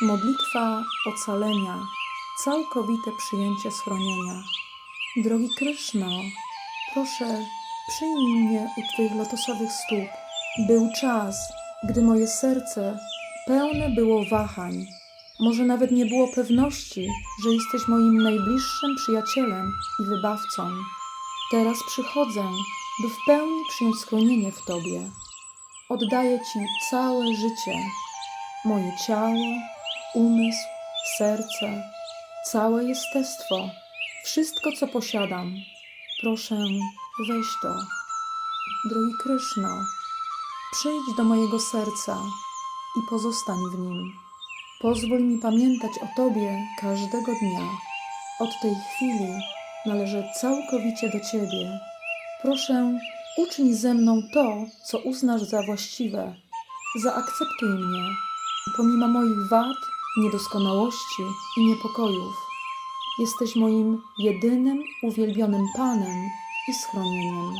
Modlitwa ocalenia, całkowite przyjęcie schronienia. Drogi Kryszno, proszę, przyjmij mnie u Twych lotosowych stóp. Był czas, gdy moje serce pełne było wahań. Może nawet nie było pewności, że jesteś moim najbliższym przyjacielem i wybawcą. Teraz przychodzę, by w pełni przyjąć schronienie w Tobie. Oddaję Ci całe życie, moje ciało, umysł, serce, całe jestestwo, wszystko, co posiadam. Proszę, weź to. Drogi Kryszno, przyjdź do mojego serca i pozostań w nim. Pozwól mi pamiętać o Tobie każdego dnia. Od tej chwili należę całkowicie do Ciebie. Proszę, uczyń ze mną to, co uznasz za właściwe. Zaakceptuj mnie, pomimo moich wad, niedoskonałości i niepokojów. Jesteś moim jedynym uwielbionym Panem i schronieniem.